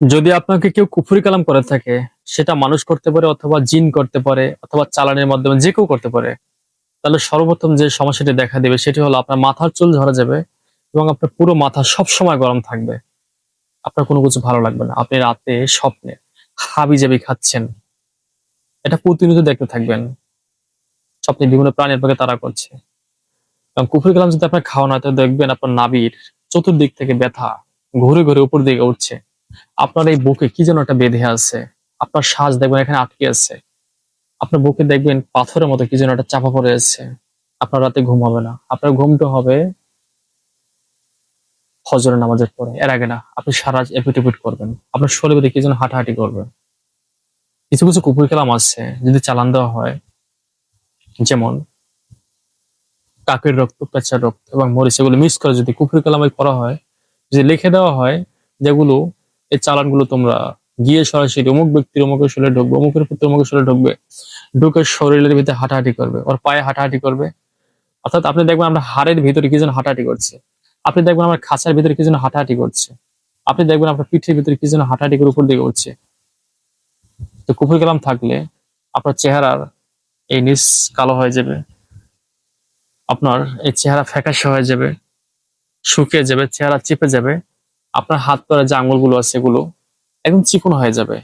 যদি আপনাকে কেউ কুফরি কালাম করে থাকে, সেটা মানুষ করতে পারে অথবা জিন করতে পারে, অথবা চালানের মাধ্যমে যে কেউ করতে পারে, তাহলে সর্বপ্রথম যে সমস্যাটি দেখা দেবে সেটি হলো আপনার মাথার চুল ঝরা যাবে এবং আপনার পুরো মাথা সব সময় গরম থাকবে। আপনার কোনো কিছু ভালো লাগবে না। আপনি রাতে স্বপ্নে হাবি জাবি খাচ্ছেন। এটা প্রতিনিয়ত দেখতে থাকবেন। স্বপ্নে বিভিন্ন প্রাণীর পাকে তারা করছে। এবং কুফরি কালাম যদি আপনার হয়, তাহলে দেখবেন আপনার নাবির চতুর্দিক থেকে ব্যথা ঘুরে ঘুরে উপর দিকে উঠছে। আপনার এই বুকে কি যেন একটা বেঁধে আছে? আপনার শ্বাস দেখবেন এখানে আটকে আছে। আপনার বুকে দেখবেন পাথরের মতো কি যেন একটা চাপা পড়ে আছে। আপনার রাতে ঘুম হবে না। আপনার ঘুমটা হবে ফজরের নামাজের পরে। এর আগে না, আপনি সারা এপিট এপিট করবেন। আপনার শরীরে কি যেন হাঁটাহাঁটি করবে। কিছু কিছু কুকুর খেলাম আছে, যদি চালান দেওয়া হয়। যেমন কাকের রক্ত, পেঁচার রক্ত এবং মরিচ, এগুলো মিক্স করে যদি কুকুর কালামে করা হয়, যদি লিখে দেওয়া হয়, যেগুলো এই চালানগুলো তোমরা গিয়ে সরাসরি অমুক ব্যক্তির অমুকের শরীরে ঢুকবে, অমুকের পুত্র অমুকের শরীরে ঢুকবে, ঢুকে শরীরের ভিতরে হাঁটাহাঁটি করবে, ওর পায়ে হাঁটাহাঁটি করবে। অর্থাৎ আপনি দেখবেন আমরা হাড়ের ভিতরে কি যেন হাঁটাহাঁটি করছে। আপনি দেখবেন আমার খাঁচার ভিতরে কি যেন হাঁটাহাঁটি করছে। আপনি দেখবেন আপনার পিঠের ভিতরে কি যেন হাঁটাহাঁটি করে উপর দিকে উঠছে। তো কুকুর কালাম থাকলে আপনার চেহারার এই নিচ কালো হয়ে যাবে, আপনার এই চেহারা ফ্যাকাশে হয়ে যাবে, শুকিয়ে যাবে, চেহারা চেপে যাবে আপনার হাত পরে যে আঙুলগুলো আছে এগুলো একদম চিকন হয়ে যাবে।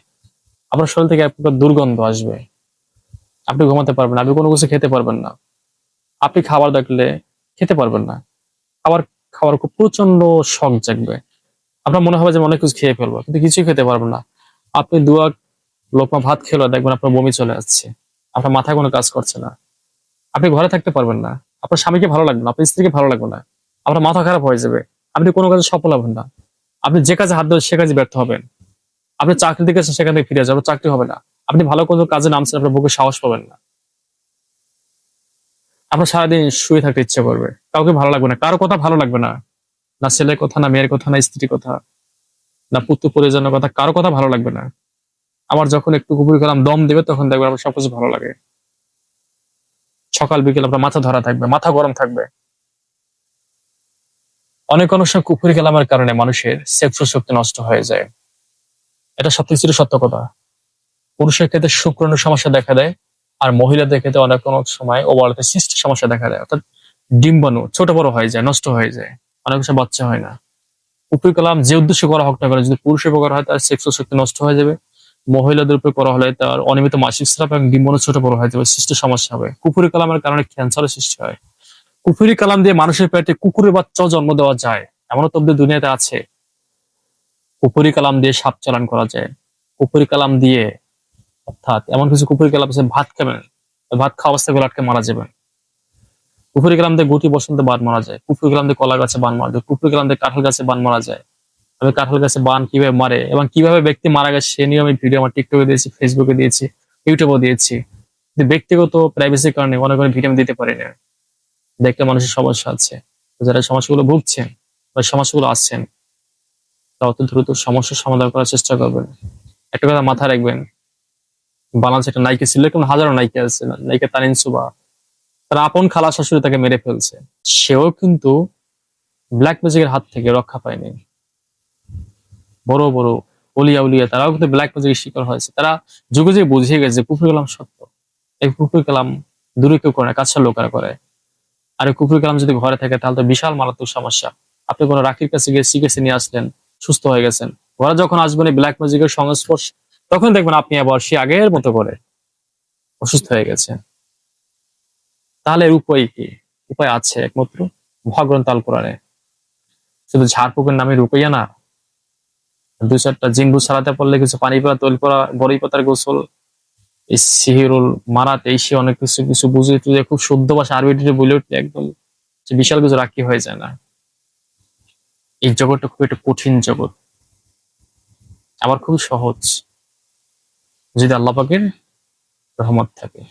আপনার শরীর থেকে এক দুর্গন্ধ আসবে। আপনি ঘুমাতে পারবেন আপনি কোনো কিছু খেতে পারবেন না। আপনি খাবার দেখলে খেতে পারবেন না। খাবার খাওয়ার খুব প্রচণ্ড শখ জাগবে। আপনার মনে হবে যে অনেক কিছু খেয়ে ফেলব, কিন্তু কিছুই খেতে পারবেন না। আপনি দুয়া লোকমা ভাত খেলো, দেখবেন আপনার বমি চলে আসছে। আপনার মাথায় কোনো কাজ করছে না। আপনি ঘরে থাকতে পারবেন না। আপনার স্বামীকে ভালো লাগবে না, আপনার স্ত্রীকে ভালো লাগবে না। আপনার মাথা খারাপ হয়ে যাবে। আপনি কোনো কাজে সফল হবেন না। আপনি যে কাজে হাত দেবেন সে কাজে ব্যর্থ হবেন। আপনি চাকরি দিকে সেখান থেকে ফিরে যাবেন, চাকরি হবে না। আপনি ভালো কোনো কাজে নামছেন, আপনার বুকে সাহস পাবেন না। আপনার সারাদিন শুয়ে থাকতে ইচ্ছে করবে। কাউকে ভালো লাগবে না। কারও কথা ভালো লাগবে না। না ছেলের কথা, না মেয়ের কথা, না স্ত্রীর কথা, না পুত্র পরিজনের কথা, কারও কথা ভালো লাগবে না। আবার যখন একটু কুপুরি কালাম দম দেবে, তখন দেখবে আমার সবকিছু ভালো লাগে। সকাল বিকেল আপনার মাথা ধরা থাকবে, মাথা গরম থাকবে। অনেক অনেক সময় কুপুরি কালামের কারণে মানুষের সেক্স শক্তি নষ্ট হয়ে যায়। এটা সবথেকে চির সত্য কথা। পুরুষের ক্ষেত্রে শুক্রাণুর সমস্যা দেখা দেয় আর মহিলাদের ক্ষেত্রে অনেক অনেক সময় ওভারতে সিস্ট সমস্যা দেখা দেয়। অর্থাৎ ডিম্বাণু ছোট বড় হয়ে যায়, নষ্ট হয়ে যায়। অনেক সময় বাচ্চা হয় না। কুপুরি কালাম যে উদ্দেশ্যে করা হোক না কেন, যদি পুরুষের উপকার হয় তার সেক্স শক্তি নষ্ট হয়ে যাবে। মহিলাদের উপর করা হলে তার অনিয়মিত মাসিক স্রাব এবং ডিম্বাণু ছোট বড় হয়ে যাবে সৃষ্টি সমস্যা হবে। কুপুরি কালামের কারণে ক্যান্সারের সৃষ্টি হয়। কুপুরি কালাম দিয়ে মানুষের পেটে কুকুরের বাচ্চাও জন্ম দেওয়া যায়, এমনও তব্দি দুনিয়াতে আছে। কুপুরি কালাম দিয়ে সাপ চালান করা যায়। কুপুরি কালাম দিয়ে, অর্থাৎ এমন কিছু কুপুরি কালাম আছে, ভাত খাবেন, ভাত খাওয়া গলা আটকে মারা যাবেন। কুপুরি কালাম দিয়ে গুটি বসন্তে বান মারা যায়। কুপুরি কালাম দিয়ে কলা গাছে বান মারা যায়। কুপুরি কালাম দিয়ে কাঁঠাল গাছে বান মারা যায়। আমি কাঁঠাল গাছে বান কীভাবে মারে এবং কীভাবে ব্যক্তি মারা গেছে সে নিয়ে আমি ভিডিও আমার টিকটকে দিয়েছি ফেসবুকে দিয়েছি ইউটিউবেও দিয়েছি। ব্যক্তিগত প্রাইভেসির কারণে অনেক অনেক ভিডিও আমি দিতে পারি না। দেখতে মানুষের সমস্যা আছে। যারা সমস্যাগুলো ভুগছেন বা সমস্যাগুলো আসছেন তা অত দ্রুত সমস্যার সমাধান করার চেষ্টা করবেন। একটা কথা মাথায় রাখবেন, বাংলাদেশে একটা নায়িকা ছিল, এরকম হাজারো নায়িকা আছে নায়িকা তানিন সুবা। তার আপন খালা শাশুড়ি তাকে মেরে ফেলছে। সেও কিন্তু ব্ল্যাক ম্যাজিকের হাত থেকে রক্ষা পায়নি। বড় বড় অলিয়া উলিয়া, তারাও কিন্তু ব্ল্যাক ম্যাজিকের শিকার হয়েছে। তারা যুগে যুগে বুঝিয়ে গেছে কুফরি কালাম সত্য। এই কুফরি কালাম দূরে কেউ করে না, কাছের লোকেরা করে। আর এই কুফরি কালাম যদি ঘরে থাকে, তাহলে তো বিশাল মারাত্মক সমস্যা। আপনি কোনো রাখির কাছে গিয়ে শিখেছে নিয়ে আসলেন, সুস্থ হয়ে গেছেন। ঘরে যখন আসবেন এই ব্ল্যাক ম্যাজিকের সংস্পর্শ, তখন দেখবেন আপনি আবার সে আগের মতো করে অসুস্থ হয়ে গেছে তাহলে উপায় কি? উপায় আছে একমাত্র, মহাগ্রন্থ আল কোরআনে। শুধু ঝাড়ফুকের নামে রুকাইয়া না দু চারটা জিম্বু সারাতে পড়লে কিছু পানি পাতা তৈল করা বড়ি পাতার গোসল এই সিহিরুল, মারাত, এই সে অনেক কিছু কিছু বুঝে টুঝে খুব শুদ্ধ ভাষা আরবিটিতে বলে উঠলে একদম বিশাল কিছু রাখি হয়ে যায় না। এই জগৎটা খুব একটা কঠিন জগৎ। আবার খুব সহজ। যদি আল্লাহ পাকের রহমত থাকে।